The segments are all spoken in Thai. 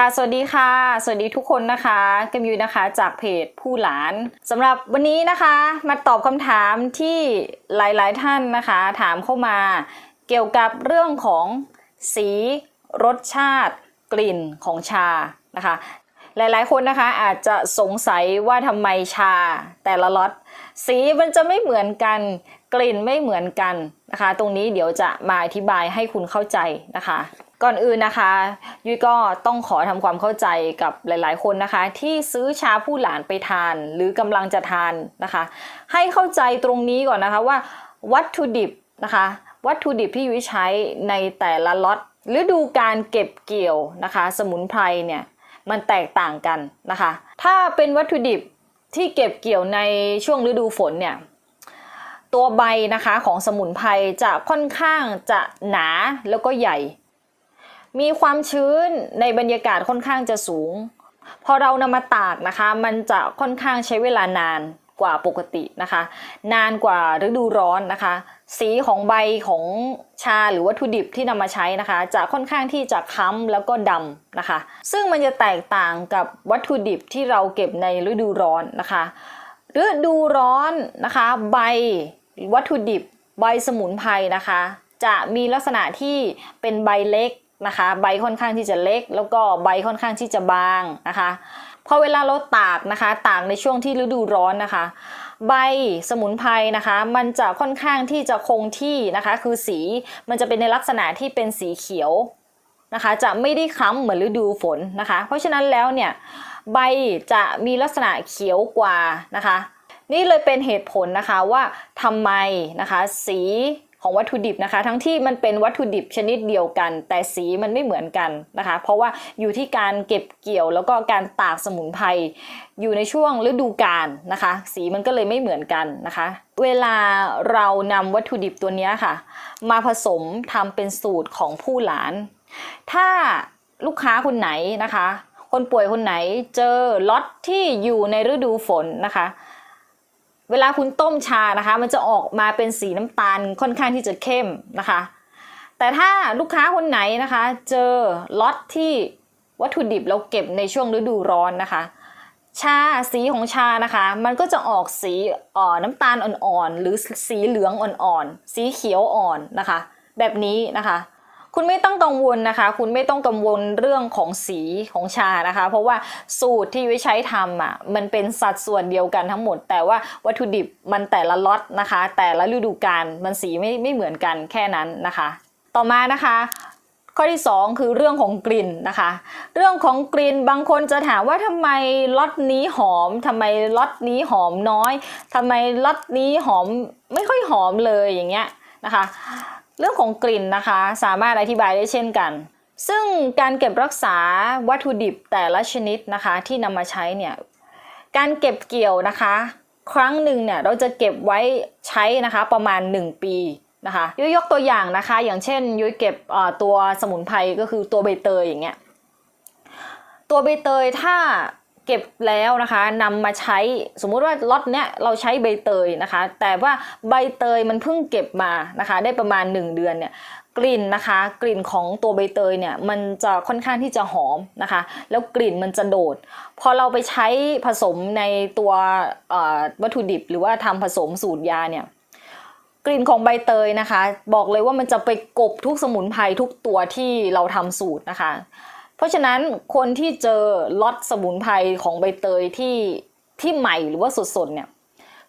ค่ะ สวัสดีค่ะ สวัสดีทุกคนนะคะกัมยูนะคะ จากเพจผู้หลานสำหรับวันนี้นะคะ มาตอบคำถามที่หลายๆท่านนะคะ ถามเข้ามา เกี่ยวกับเรื่องของสีรสชาติ กลิ่นของชานะคะ หลายๆคนนะคะอาจจะสงสัยว่าทำไมชาแต่ละล็อตสีมันจะไม่เหมือนกันกลิ่นไม่เหมือนกันนะคะ ตรงนี้เดี๋ยวจะมาอธิบายให้คุณเข้าใจนะคะ ก่อนอื่นนะคะ ยุ้ยก็ต้องขอทำความเข้าใจกับหลาย ๆ คนนะคะ ที่ซื้อชาผู้หลานไปทาน หรือกำลังจะทานนะคะ ให้เข้าใจตรงนี้ก่อนนะคะว่าวัตถุดิบนะคะ วัตถุดิบที่ยุ้ยใช้ในแต่ละล็อตฤดูการเก็บเกี่ยวนะคะ สมุนไพรเนี่ยมันแตกต่างกันนะคะ ถ้าเป็นวัตถุดิบที่เก็บเกี่ยวในช่วงฤดูฝนเนี่ยตัวใบนะคะของสมุนไพรจะค่อนข้างจะหนาแล้วก็ใหญ่ มีความชื้นในบรรยากาศค่อนข้างจะสูง พอเรานำมาตากนะคะ มันจะค่อนข้างใช้เวลานานกว่าปกตินะคะ นานกว่าฤดูร้อนนะคะ สีของใบของชาหรือวัตถุดิบที่นำมาใช้นะคะ จะค่อนข้างที่จะค้ำแล้วก็ดำนะคะ ซึ่งมันจะแตกต่างกับวัตถุดิบที่เราเก็บในฤดูร้อนนะคะฤดูร้อนนะคะ ใบวัตถุดิบ ใบสมุนไพรนะคะ จะมีลักษณะที่เป็นใบเล็ก นะคะ ใบค่อนข้างที่จะเล็ก แล้วก็ใบค่อนข้างที่จะบางนะคะพอเวลาเราตากนะคะตากในช่วงที่ฤดูร้อนนะคะ ใบสมุนไพรนะคะ มันจะค่อนข้างที่จะคงที่นะคะ คือสีมันจะเป็นในลักษณะที่เป็นสีเขียวนะคะ จะไม่ได้คล้ำเหมือนฤดูฝนนะคะ เพราะฉะนั้นแล้วเนี่ยใบจะมีลักษณะเขียวกว่านะคะ นี่เลยเป็นเหตุผลนะคะว่าทำไมนะคะ สี ของวัตถุดิบนะคะ ทั้งที่มันเป็นวัตถุดิบชนิดเดียวกัน แต่สีมันไม่เหมือนกันนะคะ เพราะว่าอยู่ที่การเก็บเกี่ยวแล้วก็การตากสมุนไพรอยู่ในช่วงฤดูกาลนะคะ สีมันก็เลยไม่เหมือนกันนะคะ เวลาเรานำวัตถุดิบตัวนี้ค่ะ มาผสมทำเป็นสูตรของผู้หลาน ถ้าลูกค้าคนไหนนะคะ คนป่วยคนไหนเจอล็อตที่อยู่ในฤดูฝนนะคะ เวลาคุณต้มชานะคะ มันจะออกมาเป็นสีน้ำตาลค่อนข้างที่จะเข้มนะคะ แต่ถ้าลูกค้าคนไหนนะคะ เจอล็อตที่วัตถุดิบเราเก็บในช่วงฤดูร้อนนะคะ ชาสีของชานะคะ มันก็จะออกสีอ่อน้ำตาลอ่อนๆหรือสีเหลืองอ่อนๆสีเขียวอ่อนนะคะ แบบนี้นะคะ คุณไม่ต้องกังวลนะคะ คุณไม่ต้องกังวลเรื่องของสีของชานะคะ เพราะว่าสูตรที่ว้ใช้ทำอะมันเป็นสัดส่วนเดียวกันทั้งหมด แต่ว่าวัตถุดิบมันแต่ละล็อตนะคะ แต่ละฤดูกาลมันสีไม่ไม่เหมือนกันแค่นั้นนะคะ ต่อมานะคะข้อที่ 2 คือเรื่องของกลิ่นนะคะ เรื่องของกลิ่นบางคนจะถามว่าทำไมล็อตนี้หอมทำไมล็อตนี้หอมน้อยทำไมล็อตนี้หอมไม่ค่อยหอมเลยอย่างเงี้ยนะคะ เรื่องของกลิ่นนะคะ สามารถอธิบายได้เช่นกัน ซึ่งการเก็บรักษาวัตถุดิบแต่ละชนิดนะคะที่นำมาใช้เนี่ยการเก็บเกี่ยวนะคะ ครั้งหนึ่งเนี่ยเราจะเก็บไว้ใช้นะคะประมาณ 1 ปีนะคะยุยยกตัวอย่างนะคะ อย่างเช่นยุยเก็บตัวสมุนไพรก็คือตัวใบเตยอย่างเงี้ยตัวใบเตยถ้า เก็บแล้วนะคะนำมาใช้สมมุติว่าล็อตเนี้ยเราใช้ใบเตยนะคะ แต่ว่าใบเตยมันเพิ่งเก็บมานะคะ ได้ประมาณ 1 เดือนเนี่ยกลิ่นนะคะ กลิ่นของตัวใบเตยเนี่ยมันจะค่อนข้างที่จะหอมนะคะ แล้วกลิ่นมันจะโดด พอเราไปใช้ผสมในตัววัตถุดิบ หรือว่าทำผสมสูตรยาเนี่ยกลิ่นของใบเตยนะคะ บอกเลยว่ามันจะไปกบทุกสมุนไพรทุกตัวที่เราทำสูตรนะคะ เพราะฉะนั้นคนที่เจอล็อตสมุนไพรของใบเตยที่ที่ใหม่หรือว่าสดๆเนี่ย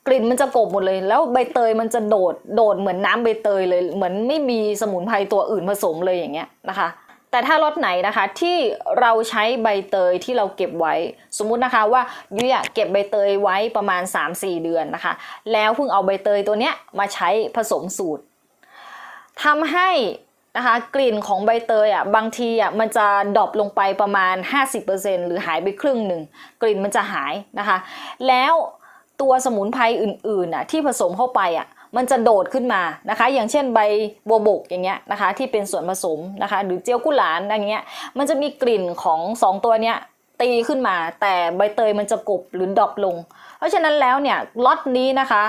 กลิ่นมันจะกบหมดเลย แล้วใบเตยมันจะโดดโดดเหมือนน้ำใบเตยเลย เหมือนไม่มีสมุนไพรตัวอื่นผสมเลยอย่างเงี้ยนะคะ แต่ถ้ารสไหนนะคะที่เราใช้ใบเตยที่เราเก็บไว้ สมมุตินะคะว่ายุ้ยเก็บใบเตยไว้ประมาณ 3-4 เดือนนะคะ แล้วเพิ่งเอาใบเตยตัวเนี้ยมาใช้ผสมสูตรทำให้ นะคะ กลิ่นของใบเตยอะบางทีอะมันจะดรอปลงไปประมาณ 50%หรือหายไปครึ่งหนึ่งกลิ่นมันจะหายนะคะ แล้วตัวสมุนไพรอื่นๆอะที่ผสมเข้าไปอะมันจะโดดขึ้นมานะคะ อย่างเช่นใบบัวบกอย่างเงี้ยนะคะ ที่เป็นส่วนผสมนะคะ หรือเจียวกุหลานอย่างเงี้ยมันจะมีกลิ่นของสองตัวเนี้ยตีขึ้นมา แต่ใบเตยมันจะกบหรือดรอปลง เพราะฉะนั้นแล้วเนี่ยล็อตนี้นะคะ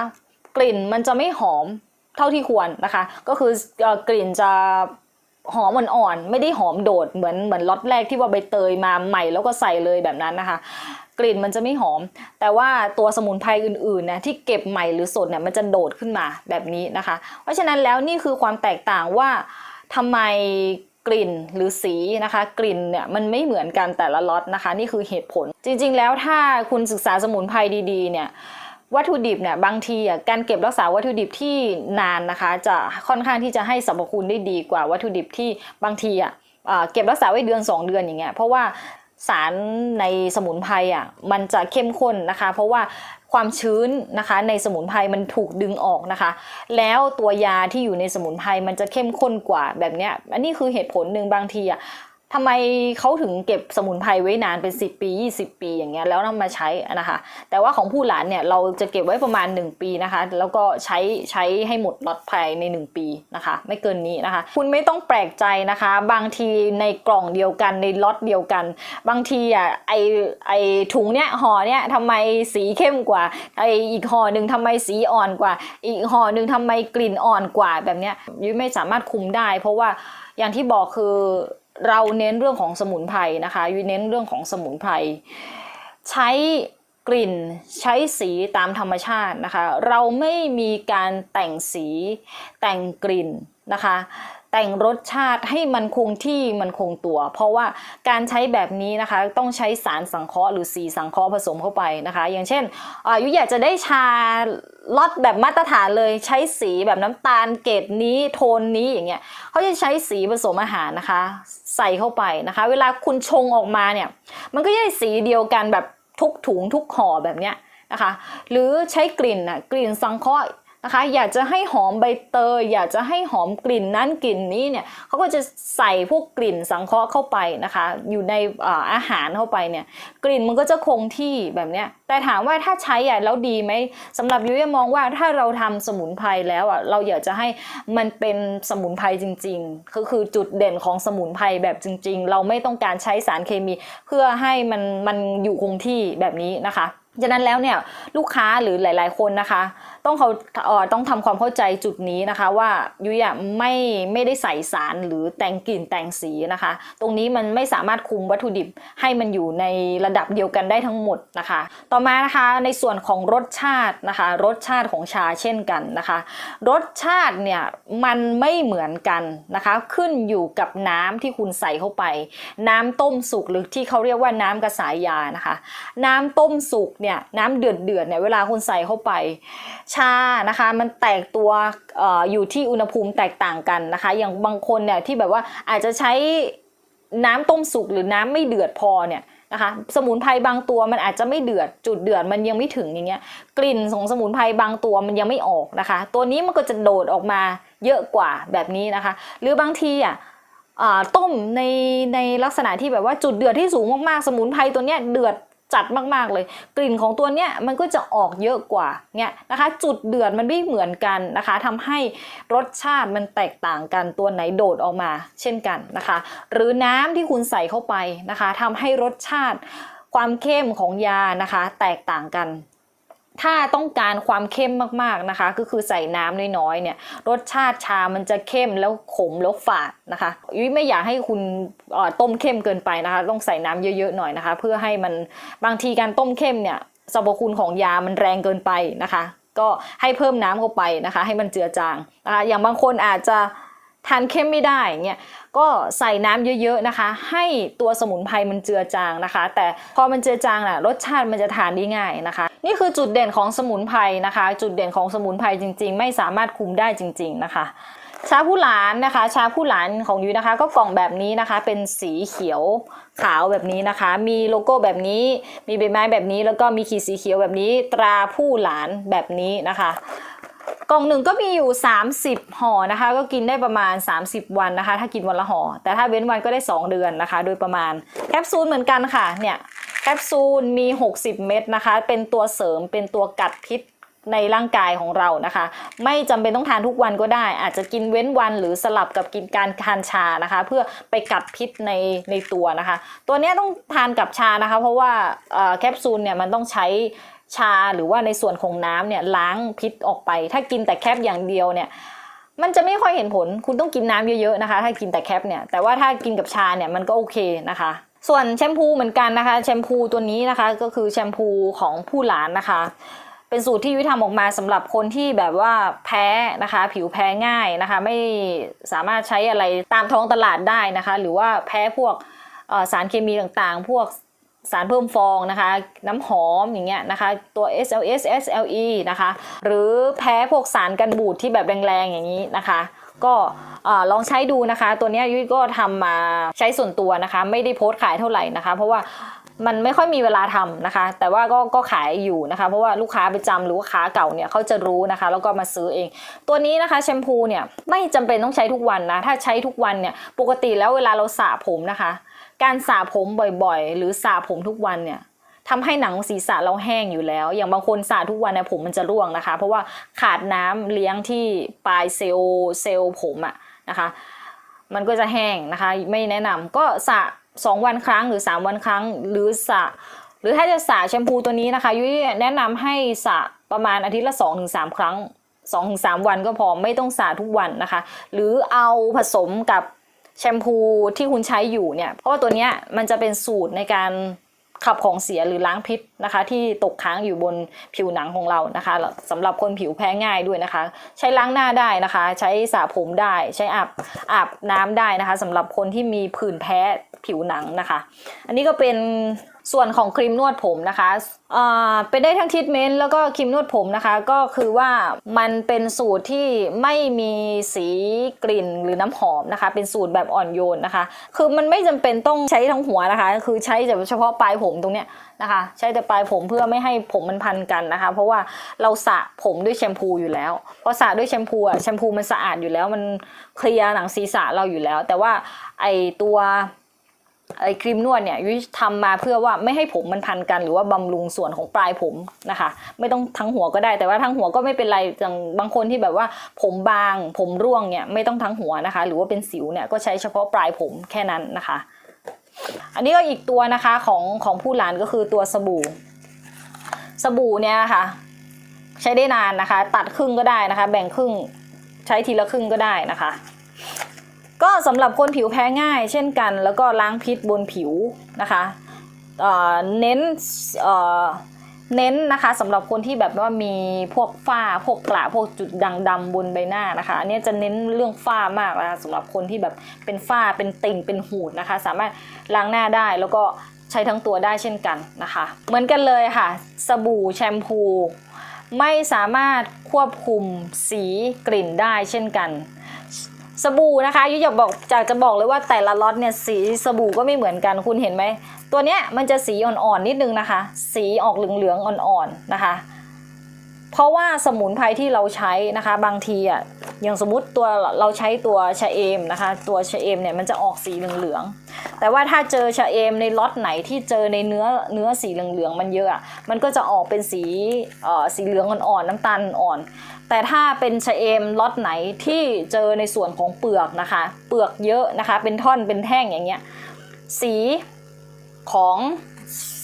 กลิ่นมันจะไม่หอม ท่าที่ควรนะคะ ก็คือกลิ่นจะหอมอ่อนๆไม่ได้หอมโดดเหมือนเหมือนล็อตแรกที่ว่าใบเตยมาใหม่แล้วก็ใส่เลยแบบนั้นนะคะ กลิ่นมันจะไม่หอม แต่ว่าตัวสมุนไพรอื่นๆนะที่เก็บใหม่หรือสดเนี่ยมันจะโดดขึ้นมาแบบนี้นะคะ เพราะฉะนั้นแล้วนี่คือความแตกต่างว่าทำไมกลิ่นหรือสีนะคะ กลิ่นเนี่ยมันไม่เหมือนกันแต่ละล็อตนะคะ นี่คือเหตุผล จริงๆ แล้วถ้าคุณศึกษาสมุนไพรดีๆเนี่ย วัตถุดิบเนี่ยบางทีอะการเก็บรักษาวัตถุดิบที่นานนะคะ จะค่อนข้างที่จะให้สรรพคุณได้ดีกว่าวัตถุดิบที่บางทีอะเก็บรักษาไว้เดือน 2 เดือนอย่างเงี้ยเพราะว่าสารในสมุนไพรอะมันจะเข้มข้นนะคะ เพราะว่าความชื้นนะคะในสมุนไพรมันถูกดึงออกนะคะ แล้วตัวยาที่อยู่ในสมุนไพรมันจะเข้มข้นกว่าแบบเนี้ยอันนี้คือเหตุผลหนึ่งบางทีอะ ทำไมเขาถึงเก็บสมุนไพรไว้นานเป็น 10 ปี 20 ปีอย่างเงี้ยแล้วนำมาใช้นะคะ แต่ว่าของผู้หลานเนี่ยเราจะเก็บไว้ประมาณ 1 ปีนะคะ แล้วก็ใช้ใช้ให้หมดล็อตภายใน 1 ปีนะคะ ไม่เกินนี้นะคะ คุณไม่ต้องแปลกใจนะคะ บางทีในกล่องเดียวกันในล็อตเดียวกัน บางทีอะไอไอถุงเนี้ยห่อเนี้ยทำไมสีเข้มกว่าไออีกห่อหนึ่งทำไมสีอ่อนกว่า อีกห่อหนึ่งทำไมกลิ่นอ่อนกว่าแบบเนี้ยยุ้ยไม่สามารถคุมได้ เพราะว่าอย่างที่บอกคือ เราเน้นเรื่องของสมุนไพรนะคะยุ้ยเน้นเรื่องของสมุนไพรใช้กลิ่นใช้สีตามธรรมชาตินะคะ เราไม่มีการแต่งสีแต่งกลิ่นนะคะ แต่งรสชาติให้มันคงที่มันคงตัว เพราะว่าการใช้แบบนี้นะคะต้องใช้สารสังเคราะห์หรือสีสังเคราะห์ผสมเข้าไปนะคะ อย่างเช่นอายุอยากจะได้ชาล็อตแบบมาตรฐานเลยใช้สีแบบน้ำตาลเกรดนี้โทนนี้อย่างเงี้ยเขาจะใช้สีผสมอาหารนะคะ ใส่เข้าไปนะคะ เวลาคุณชงออกมาเนี่ย มันก็จะได้สีเดียวกันแบบทุกถุงทุกห่อแบบเนี้ยนะคะ หรือใช้กลิ่นนะกลิ่นสังเคราะห์ นะคะ อยากจะให้หอมใบเตย อยากจะให้หอมกลิ่นนั้นกลิ่นนี้เนี่ยเขาก็จะใส่พวกกลิ่นสังเคราะห์เข้าไปนะคะ อยู่ในอาอาหารเข้าไปเนี่ย กลิ่นมันก็จะคงที่แบบเนี้ย แต่ถามว่าถ้าใช้อะแล้วดีไหมสำหรับยุ้ยมองว่าถ้าเราทำสมุนไพรแล้วอะเราอยากจะให้มันเป็นสมุนไพรจริงๆก็คือจุดเด่นของสมุนไพรแบบจริง ๆ เราไม่ต้องการใช้สารเคมี เพื่อให้มันมันอยู่คงที่แบบนี้นะคะฉะนั้นแล้วเนี่ยลูกค้าหรือหลาย ๆ คนนะคะต้องเขาต้องทำความเข้าใจจุดนี้นะคะ ว่ายุยะไม่ไม่ได้ใส่สารหรือแต่งกลิ่นแต่งสีนะคะ ตรงนี้มันไม่สามารถคุมวัตถุดิบให้มันอยู่ในระดับเดียวกันได้ทั้งหมดนะคะ ต่อมานะคะในส่วนของรสชาตินะคะ รสชาติของชาเช่นกันนะคะ รสชาติเนี่ยมันไม่เหมือนกันนะคะ ขึ้นอยู่กับน้ำที่คุณใส่เข้าไป น้ำต้มสุกหรือที่เขาเรียกว่าน้ำกระสายยานะคะ น้ำต้มสุกเนี่ยน้ำเดือดเดือดเนี่ยเวลาคุณใส่เข้าไปชานะคะ มันแตกตัวอออยู่ที่อุณหภูมิแตกต่างกันนะคะ อย่างบางคนเนี่ยที่แบบว่าอาจจะใช้น้ำต้มสุกหรือน้ำไม่เดือดพอเนี่ยนะคะ สมุนไพรบางตัวมันอาจจะไม่เดือดจุดเดือดมันยังไม่ถึงอย่างเงี้ยกลิ่นของสมุนไพรบางตัวมันยังไม่ออกนะคะ ตัวนี้มันก็จะโดดออกมาเยอะกว่าแบบนี้นะคะ หรือบางทีอะต้มในในลักษณะที่แบบว่าจุดเดือดที่สูงมากๆ สมุนไพรตัวเนี้ยเดือด จัดมากๆเลย กลิ่นของตัวเนี้ยมันก็จะออกเยอะกว่าเนี่ยนะคะ จุดเดือดมันไม่เหมือนกันนะคะทำให้รสชาติมันแตกต่างกันตัวไหนโดดออกมา เช่นกันนะคะ หรือน้ำที่คุณใส่เข้าไปนะคะทำให้รสชาติความเข้มของยานะคะ แตกต่างกัน ถ้าต้องการความเข้มมากๆนะคะ ก็คือใส่น้ำน้อยๆเนี่ยรสชาติชามันจะเข้มแล้วขมแล้วฝาดนะคะยุ้ยไม่อยากให้คุณต้มเข้มเกินไปนะคะ ต้องใส่น้ำเยอะๆหน่อยนะคะ เพื่อให้มันบางทีการต้มเข้มเนี่ยสรรพคุณของยามันแรงเกินไปนะคะ ก็ให้เพิ่มน้ำเข้าไปนะคะ ให้มันเจือจางนะคะอย่างบางคนอาจจะทานเข้มไม่ได้เนี่ยก็ใส่น้ำเยอะ ๆนะคะ ให้ตัวสมุนไพรมันเจือจางนะคะ แต่พอมันเจือจางน่ะรสชาติมันจะทานได้ง่ายนะคะ นี่คือจุดเด่นของสมุนไพรนะคะ จุดเด่นของสมุนไพรจริง ๆ ไม่สามารถคุมได้จริง ๆ นะคะชาผู้หลานนะคะ ชาผู้หลานของยูนะคะ ก็กล่องแบบนี้นะคะ เป็นสีเขียวขาวแบบนี้นะคะ มีโลโก้แบบนี้ มีใบไม้แบบนี้ แล้วก็มีขีดสีเขียวแบบนี้ ตราผู้หลานแบบนี้นะคะ กล่องหนึ่งก็มีอยู่ 30ห่อนะคะ ก็กินได้ประมาณ 30 วันนะคะ ถ้ากินวันละห่อแต่ถ้าเว้นวันก็ได้ 2 เดือนนะคะ โดยประมาณแคปซูลเหมือนกันค่ะเนี่ย แคปซูลมี 60 เม็ดนะคะ เป็นตัวเสริมเป็นตัวกัดพิษในร่างกายของเรานะคะ ไม่จำเป็นต้องทานทุกวันก็ได้ อาจจะกินเว้นวันหรือสลับกับกินการทานชานะคะ เพื่อไปกัดพิษในในตัวนะคะ ตัวนี้ต้องทานกับชานะคะ เพราะว่าแคปซูลเนี่ยมันต้องใช้ชาหรือว่าในส่วนของน้ำเนี่ยล้างพิษออกไป ถ้ากินแต่แคปอย่างเดียวเนี่ยมันจะไม่ค่อยเห็นผลคุณต้องกินน้ำเยอะๆนะคะ ถ้ากินแต่แคปเนี่ยแต่ว่าถ้ากินกับชาเนี่ยมันก็โอเคนะคะ ส่วนแชมพูเหมือนกันนะคะ แชมพูตัวนี้นะคะก็คือแชมพูของผู้หลานนะคะ เป็นสูตรที่ยุ้ยทำออกมาสำหรับคนที่แบบว่าแพ้นะคะ ผิวแพ้ง่ายนะคะ ไม่สามารถใช้อะไรตามท้องตลาดได้นะคะ หรือว่าแพ้พวกสารเคมีต่างๆ พวกสารเพิ่มฟองนะคะ น้ำหอมอย่างเงี้ยนะคะ ตัว SLS SLE นะคะ หรือแพ้พวกสารกันบูดที่แบบแรงๆอย่างนี้นะคะ ก็ลองใช้ดูนะคะ ตัวนี้ยุ้ยก็ทำมาใช้ส่วนตัวนะคะ ไม่ได้โพสต์ขายเท่าไหร่นะคะ เพราะว่ามันไม่ค่อยมีเวลาทำนะคะ แต่ว่าก็ก็ขายอยู่นะคะ เพราะว่าลูกค้าประจำหรือว่าค้าเก่าเนี่ยเขาจะรู้นะคะ แล้วก็มาซื้อเอง ตัวนี้นะคะแชมพูเนี่ยไม่จำเป็นต้องใช้ทุกวันนะ ถ้าใช้ทุกวันเนี่ยปกติแล้วเวลาเราสระผมนะคะ การสระผมบ่อยๆ หรือสระผมทุกวันเนี่ย ทำให้หนังศีรษะเราแห้งอยู่แล้ว อย่างบางคนสระทุกวันเนี่ยผมมันจะร่วงนะคะ เพราะว่าขาดน้ำเลี้ยงที่ปลายเซลล์เซลล์ผมอะนะคะ มันก็จะแห้งนะคะ ไม่แนะนำก็สระสองวันครั้งหรือ 3 วันครั้งหรือสระหรือถ้าจะสระแชมพูตัวนี้นะคะยุ้ยแนะนำให้สระประมาณอาทิตย์ละ 2-3 ครั้ง 2-3 วันก็พอไม่ต้องสระทุกวันนะคะ หรือเอาผสมกับแชมพูที่คุณใช้อยู่เนี่ย เพราะว่าตัวเนี้ยมันจะเป็นสูตรในการ ขับของเสียหรือล้างพิษนะคะ ที่ตกค้างอยู่บนผิวหนังของเรานะคะสำหรับคนผิวแพ้ง่ายด้วยนะคะ ใช้ล้างหน้าได้นะคะ ใช้สระผมได้ ใช้อาบอาบน้ำได้นะคะสำหรับคนที่มีผื่นแพ้ผิวหนังนะคะ อันนี้ก็เป็น ส่วนของครีมนวดผมนะคะเอ่อเป็นได้ทั้งทรีทเมนต์แล้วก็ครีมนวดผมนะคะ ก็คือว่ามันเป็นสูตรที่ไม่มีสีกลิ่นหรือน้ำหอมนะคะ เป็นสูตรแบบอ่อนโยนนะคะ คือมันไม่จำเป็นต้องใช้ทั้งหัวนะคะ คือใช้เฉพาะปลายผมตรงเนี้ยนะคะ ใช้แต่ปลายผมเพื่อไม่ให้ผมมันพันกันนะคะ เพราะว่าเราสระผมด้วยแชมพูอยู่แล้วพอสระด้วยแชมพูอะแชมพูมันสะอาดอยู่แล้วมันเคลียร์หนังศีรษะเราอยู่แล้ว แต่ว่าไอตัว ไอ้ครีมนวดเนี่ยยุ้ยทำมาเพื่อว่าไม่ให้ผมมันพันกันหรือว่าบำรุงส่วนของปลายผมนะคะ ไม่ต้องทั้งหัวก็ได้แต่ว่าทั้งหัวก็ไม่เป็นไรอย่างบางคนที่แบบว่า ผมบางผมร่วงเนี่ยไม่ต้องทั้งหัวนะคะ หรือว่าเป็นสิวเนี่ยก็ใช้เฉพาะปลายผมแค่นั้นนะคะ อันนี้ก็อีกตัวนะคะของของผู้หลานก็คือตัวสบู่ สบู่เนี่ยนะคะใช้ได้นานนะคะ ตัดครึ่งก็ได้นะคะ แบ่งครึ่งใช้ทีละครึ่งก็ได้นะคะ ก็สำหรับคนผิวแพ้ง่าย เช่นกัน แล้วก็ล้างพิษบนผิวนะคะเน้นเอ่อเน้นนะคะสำหรับคนที่แบบว่ามีพวกฝ้าพวกกระพวกจุดด่างดำบนใบหน้านะคะอันนี้จะเน้นเรื่องฝ้ามากนะคะสำหรับคนที่แบบเป็นฝ้าเป็นติ่งเป็นหูดนะคะ สามารถล้างหน้าได้แล้วก็ใช้ทั้งตัวได้เช่นกันนะคะ เหมือนกันเลยค่ะ สบู่แชมพู ไม่สามารถควบคุมสีกลิ่นได้เช่นกัน สบู่นะคะยุ้ยอยากบอกจากจะบอกเลยว่าแต่ละล็อตเนี่ยสีสบู่ก็ไม่เหมือนกันคุณเห็นไหม ตัวเนี้ยมันจะสีอ่อนๆนิดนึงนะคะ สีออกเหลืองๆอ่อนๆนะคะ เพราะว่าสมุนไพรที่เราใช้นะคะ บางทีอะอย่างสมมติตัวเราใช้ตัวชะเอมนะคะ ตัวชะเอมเนี่ยมันจะออกสีเหลืองๆแต่ว่าถ้าเจอชะเอมในล็อตไหนที่เจอในเนื้อเนื้อสีเหลืองๆมันเยอะอะมันก็จะออกเป็นสีเอ่อสีเหลืองอ่อนๆน้ำตาลอ่อน แต่ถ้าเป็นชะเอมล็อตไหนที่เจอในส่วนของเปลือกนะคะ เปลือกเยอะนะคะ เป็นท่อนเป็นแท่งอย่างเงี้ย สีของ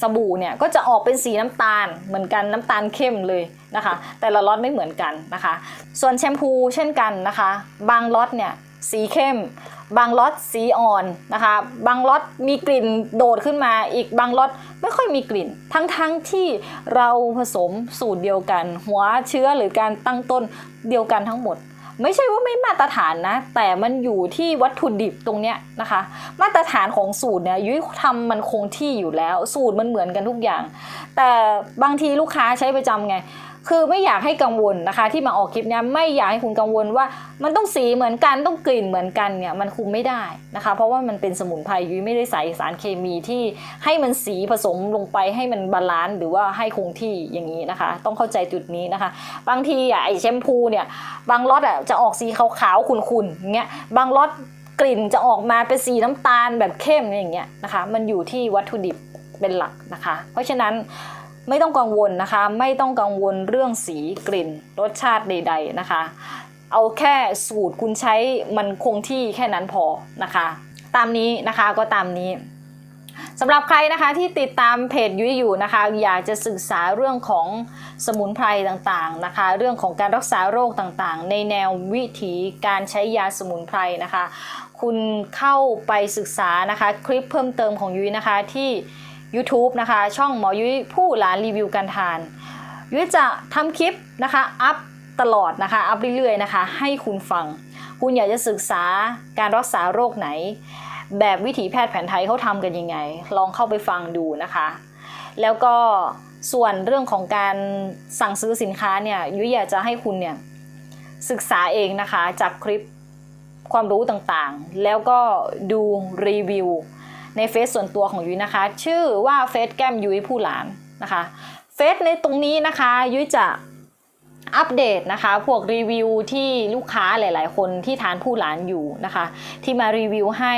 สบู่เนี่ยก็จะออกเป็นสีน้ำตาลเหมือนกันน้ำตาลเข้มเลยนะคะ แต่ละล็อตไม่เหมือนกันนะคะ ส่วนแชมพูเช่นกันนะคะ บางล็อตเนี่ยสีเข้ม บางล็อตสีอ่อนนะคะ บางล็อตมีกลิ่นโดดขึ้นมา อีกบางล็อตไม่ค่อยมีกลิ่น ทั้งๆทที่เราผสมสูตรเดียวกัน หัวเชื้อหรือการตั้งต้นเดียวกันทั้งหมด ไม่ใช่ว่าไม่มาตรฐานนะ แต่มันอยู่ที่วัตถุดิบตรงเนี้ยนะคะ มาตรฐานของสูตรเนี่ยยุ้ยทำมันคงที่อยู่แล้ว สูตรมันเหมือนกันทุกอย่าง แต่บางทีลูกค้าใช้ประจำไง คือไม่อยากให้กังวลนะคะ ที่มาออกคลิปนี้ไม่อยากให้คุณกังวลว่า มันต้องสีเหมือนกันต้องกลิ่นเหมือนกันเนี่ยมันคุมไม่ได้นะคะ เพราะว่ามันเป็นสมุนไพรยุ้ยไม่ได้ใส่สารเคมีที่ให้มันสีผสมลงไปให้มันบาลานซ์หรือว่าให้คงที่อย่างนี้นะคะ ต้องเข้าใจจุดนี้นะคะ บางทีอะไอแชมพูเนี่ยบางล็อตอะจะออกสีขาวๆขุ่นๆเงี้ยบางล็อตกลิ่นจะออกมาเป็นสีน้ำตาลแบบเข้มอย่างเงี้ยนะคะ มันอยู่ที่วัตถุดิบเป็นหลักนะคะ เพราะฉะนั้น ไม่ต้องกังวลนะคะ ไม่ต้องกังวลเรื่องสีกลิ่น รสชาติใด ๆนะคะ เอาแค่สูตรคุณใช้มันคงที่แค่นั้นพอนะคะ ตามนี้นะคะก็ตามนี้สำหรับใครนะคะที่ติดตามเพจยุ้ยอยู่นะคะ อยากจะศึกษาเรื่องของสมุนไพรต่างๆนะคะ เรื่องของการรักษาโรคต่างๆ ในแนววิถีการใช้ยาสมุนไพรนะคะ คุณเข้าไปศึกษานะคะ คลิปเพิ่มเติมของยุ้ยนะคะที่ YouTube นะคะ ช่องหมอยุ้ยผู้หลานรีวิวการทาน ยุ้ยจะทำคลิปนะคะ อัพตลอดนะคะ อัพเรื่อยๆนะคะ ให้คุณฟัง คุณอยากจะศึกษาการรักษาโรคไหน แบบวิถีแพทย์แผนไทยเขาทำกันยังไง ลองเข้าไปฟังดูนะคะ แล้วก็ส่วนเรื่องของการสั่งซื้อสินค้าเนี่ยยุ้ยอยากจะให้คุณเนี่ยศึกษาเองนะคะจากคลิปความรู้ต่างๆ แล้วก็ดูรีวิว ในเฟซส่วนตัวของยุ้ยนะคะ ชื่อว่าเฟซแก้มยุ้ยผู้หลานนะคะเฟซในตรงนี้นะคะยุ้ยจะอัปเดตนะคะพวกรีวิวที่ลูกค้าหลาย ๆ คนที่ทานผู้หลานอยู่นะคะ ที่มารีวิวให้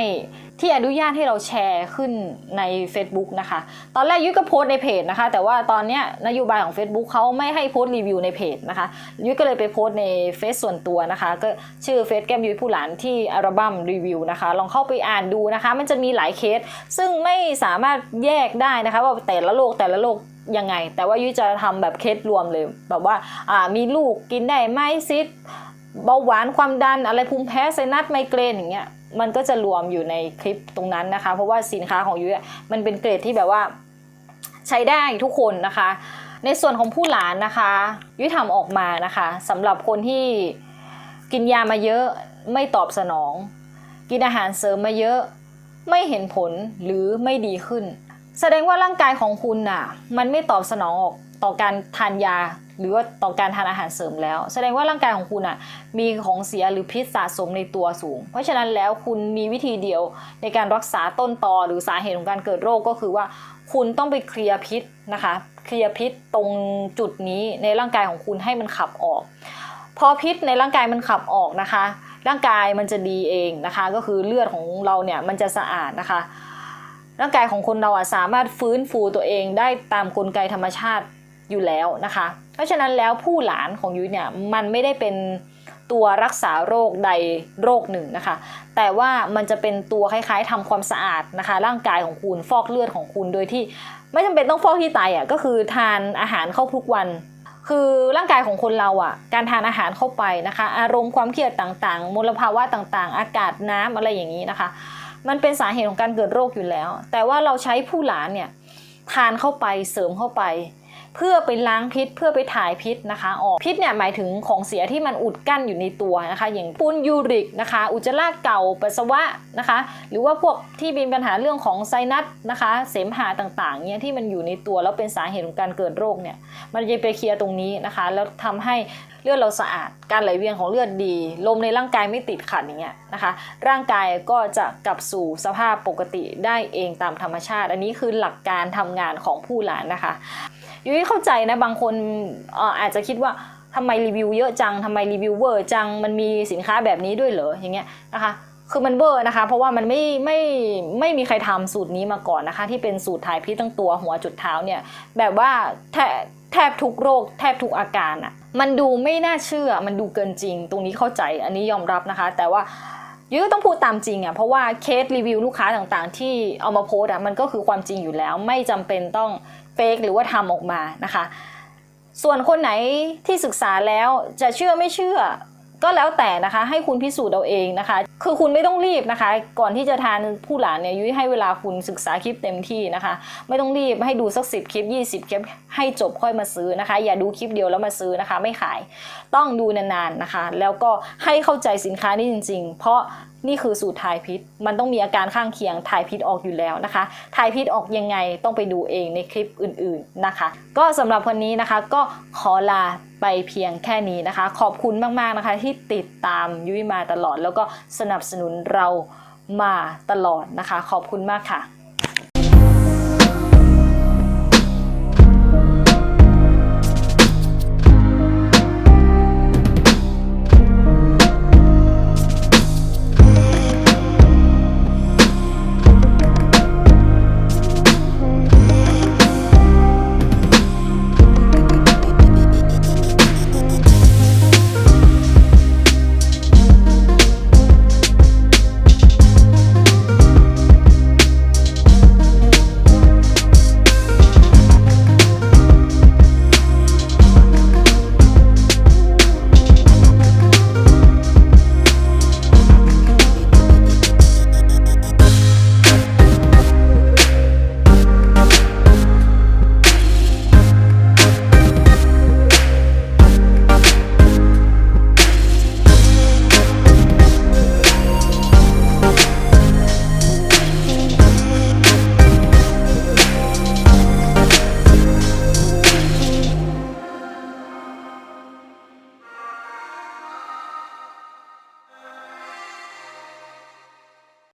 ที่อนุญาตให้เราแชร์ขึ้นใน Facebook นะคะ ตอนแรกยุ้ยก็โพสในเพจนะคะ แต่ว่าตอนเนี้ยนโยบายของ Facebook เขาไม่ให้โพสรีวิวในเพจนะคะยุ้ยก็เลยไปโพสในเฟซส่วนตัวนะคะ ก็ชื่อเฟซแก้มยุ้ยผู้หลานที่อัลบั้มรีวิวนะคะ ลองเข้าไปอ่านดูนะคะ มันจะมีหลายเคส ซึ่งไม่สามารถแยกได้นะคะว่าแต่ละโรคแต่ละโรคยังไง แต่ว่ายุ้ยจะทำแบบเคสรวมเลย แบบว่าอ่ามีลูกกินได้ไหมซิดเบาหวานความดันอะไรภูมิแพ้ไซนัสไมเกรนอย่างเงี้ย มันก็จะรวมอยู่ในคลิปตรงนั้นนะคะ เพราะว่าสินค้าของยุ้ยมันเป็นเกรดที่แบบว่าใช้ได้ทุกคนนะคะ ในส่วนของผู้หลานนะคะ ยุ้ยทำออกมานะคะสำหรับคนที่กินยามาเยอะไม่ตอบสนอง กินอาหารเสริมมาเยอะไม่เห็นผลหรือไม่ดีขึ้น แสดงว่าร่างกายของคุณน่ะ มันไม่ตอบสนองออก ต่อการทานยา หรือว่าต่อการทานอาหารเสริมแล้ว แสดงว่าร่างกายของคุณอะมีของเสียหรือพิษสะสมในตัวสูง เพราะฉะนั้นแล้วคุณมีวิธีเดียวในการรักษาต้นตอหรือสาเหตุของการเกิดโรคก็คือว่า คุณต้องไปเคลียร์พิษนะคะ เคลียร์พิษตรงจุดนี้ในร่างกายของคุณให้มันขับออก พอพิษในร่างกายมันขับออกนะคะ ร่างกายมันจะดีเองนะคะ ก็คือเลือดของเราเนี่ยมันจะสะอาดนะคะร่างกายของคนเราอะสามารถฟื้นฟูตัวเองได้ตามกลไกธรรมชาติ อยู่แล้วนะคะ เพราะฉะนั้นแล้วผู้หลานของยุ้ยเนี่ยมันไม่ได้เป็นตัวรักษาโรคใดโรคหนึ่งนะคะ แต่ว่ามันจะเป็นตัวคล้ายๆทำความสะอาดนะคะ ร่างกายของคุณฟอกเลือดของคุณโดยที่ ไม่จำเป็นต้องฟอกที่ไตอะก็คือทานอาหารเข้าทุกวัน คือร่างกายของคนเราอะ การทานอาหารเข้าไปนะคะ อารมณ์ความเครียดต่างๆ มลภาวะต่างๆ อากาศน้ำอะไรอย่างนี้นะคะ มันเป็นสาเหตุของการเกิดโรคอยู่แล้ว แต่ว่าเราใช้ผู้หลานเนี่ยทานเข้าไปเสริมเข้าไป เพื่อไปล้างพิษเพื่อไปถ่ายพิษนะคะออกพิษเนี่ยหมายถึงของเสียที่มันอุดกั้นอยู่ในตัวนะคะ อย่างปูนยูริกนะคะ อุจจาระเก่าปัสสาวะนะคะ หรือว่าพวกที่มีปัญหาเรื่องของไซนัสนะคะ เสมหะต่างๆเนี่ยที่มันอยู่ในตัวแล้วเป็นสาเหตุของการเกิดโรคเนี่ยมันจะไปเคลียร์ตรงนี้นะคะ แล้วทำให้เลือดเราสะอาด การไหลเวียนของเลือดดี ลมในร่างกายไม่ติดขัดอย่างเงี้ยนะคะ ร่างกายก็จะกลับสู่สภาพปกติได้เองตามธรรมชาติ อันนี้คือหลักการทำงานของผู้หลานนะคะ ยุ้ยเข้าใจนะบางคนอาจจะคิดว่าทำไมรีวิวเยอะจังทำไมรีวิวเวอร์จังมันมีสินค้าแบบนี้ด้วยเหรออย่างเงี้ยนะคะคือมันเวอร์นะคะ เพราะว่ามันไม่ไม่ไม่มีใครทำสูตรนี้มาก่อนนะคะ ที่เป็นสูตรถ่ายพิษตั้งตัวหัวจุดเท้าเนี่ย แบบว่าแทแทบทุกโรค แทบทุกอาการอะ่ะ มันดูไม่น่าเชื่อ มันดูเกินจริง ตรงนี้เข้าใจอันนี้ยอมรับนะคะ แต่ว่ายุ้ยก็ต้องพูดตามจริงอะ่ะเพราะว่าเคสรีวิวลูกค้าต่างๆ ที่เอามาโพสต์อะ่ะมันก็คือความจริงอยู่แล้ว ไม่จำเป็นต้อง เฟกหรือว่าทำออกมานะคะ ส่วนคนไหนที่ศึกษาแล้วจะเชื่อไม่เชื่อ ก็แล้วแต่นะคะให้คุณพิสูจน์เอาเองนะคะ คือคุณไม่ต้องรีบนะคะ ก่อนที่จะทานผู้หลานเนี่ยยุ้ยให้เวลาคุณศึกษาคลิปเต็มที่นะคะ ไม่ต้องรีบให้ดูสักสิบคลิป 20 คลิป ให้จบค่อยมาซื้อนะคะ อย่าดูคลิปเดียวแล้วมาซื้อนะคะ ไม่ขายต้องดูนานๆนะคะ แล้วก็ให้เข้าใจสินค้านี้จริง ๆ เพราะนี่คือสูตรทายพิษ มันต้องมีอาการข้างเคียงทายพิษออกอยู่แล้วนะคะทายพิษออกยังไงต้องไปดูเองในคลิปอื่นๆนะคะ ก็สำหรับวันนี้นะคะก็ขอลาไปเพียงแค่นี้นะคะ ขอบคุณมากๆนะคะ ที่ติดตามยุ้ยมาตลอด แล้วก็สนับสนุนเรามาตลอดนะคะ ขอบคุณมากค่ะ